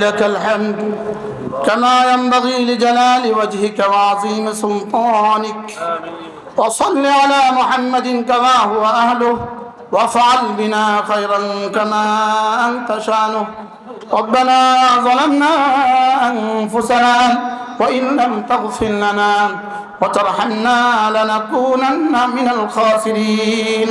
لك الحمد كما ينبغي لجلال وجهك وعظيم سلطانك. وصل على محمد كما هو أهله وافعل بنا خيرا كما أنت شأنه. ربنا ظلمنا أنفسنا وإن لم تغفر لنا وترحمنا لنكونن من الخاسرين.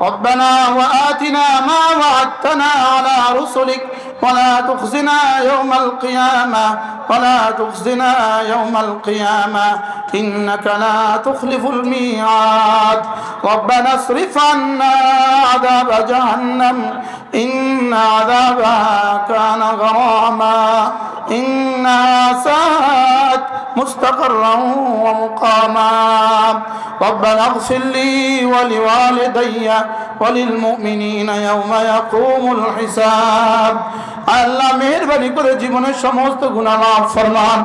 ربنا وآتنا ما وعدتنا على رسلك ولا تخزنا يوم القيامة ولا تخزنا يوم القيامة إنك لا تخلف الميعاد ربنا اصرف عنا عذاب جهنم إن عذابها كان غراما إنها ساءت مستقرا ومقاما ربنا اغفر لي ولوالدي আল্লাহ মেহরবানি করে জীবনের সমস্ত গুণামাফ ফরমান।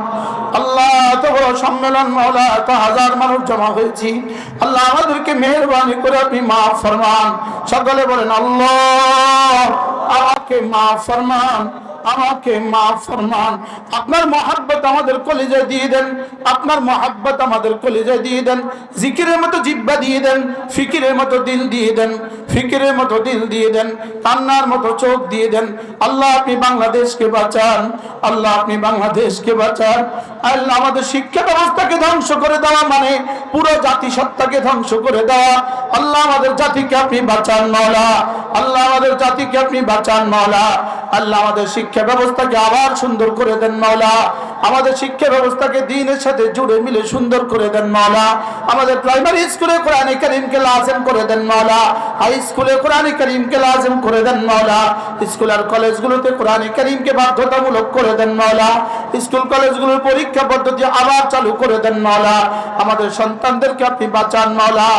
আল্লাহ এত বড় সম্মেলন, মহলা, এত হাজার মানুষ জমা হয়েছি। আল্লাহ আমাদেরকে মেহরবানি করে আপনি মাফ ফরমান। সকলে বলেন, আল্লাহ, আমাকে মাফ ফরমান, আমাকে মাফ ফরমান। আপনার মহাব্বত আমাদের কলিজে দিয়ে দেন, আপনার মহাব্বত আমাদের কলিজে দিয়ে দেন। জিকিরের মতো জিব্বা দিয়ে দেন, ফিকিরের মতো দিল দিয়ে দেন। ফিকিরের মতো দিল দিয়ে দেন, কান্নার মতো চোখ দিয়ে দেন, আল্লাহ আপনি বাংলাদেশকে বাঁচান, আল্লাহ আপনি বাংলাদেশকে বাঁচান। আল্লাহ আমাদের শিক্ষা ব্যবস্থাকে ধ্বংস করে দেওয়া মানে পুরো জাতিসত্তাকে ধ্বংস করে দেওয়া। আল্লাহ আমাদের জাতিকে আপনি বাঁচান মৌলা আল্লাহ আমাদের জাতিকে আপনি বাঁচান মৌলা আল্লাহ আমাদের শিক্ষা ব্যবস্থাকে আবার সুন্দর করে দেন মৌলা আমাদের শিক্ষা ব্যবস্থাকে দিনের সাথে জুড়ে মিলে সুন্দর করে দেন মালা আমাদের প্রাইমারি স্কুলে কোরআন করিমকে লাজেম করে দেন মালা হাই স্কুলে কোরআন করিমকে লাজেম করে দেন মালা স্কুল আর কলেজগুলোতে কোরআন করিমকে বাধ্যতামূলক করে দেন মালা স্কুল কলেজগুলোর পরীক্ষা পদ্ধতি আপনি আবার চালু করে দেন মাওলা। আমাদের সন্তানদেরকে আপনি বাঁচান মাওলা।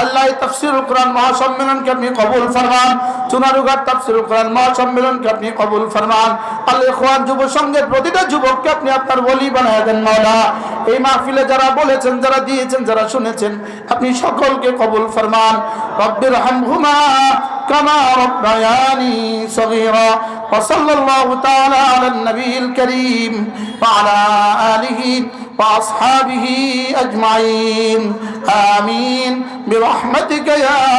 আল্লাহ তফসিল কোরআন মহাসম্মেলনকে আপনি কবুল ফরমান। চুনারুঘাট তফসিল কোরআন মহাসম্মেলনকে আপনি কবুল ফরমান। আল্লাহ খোয়ান যুব সংঘের প্রতিটা যুবককে আপনি আপনার বলি বানায় দেন মাওলা। এই মাহফিলে যারা বলেছেন, যারা দিয়েছেন, যারা শুনেছেন, আপনি সকলকে কবুল ফরমান। রব্বির হামহুমা কামা রব্বায়ানি সগীরা। وصلى الله تعالى على النبي الكريم وعلى آله وأصحابه أجمعين. آمين. برحمتك يا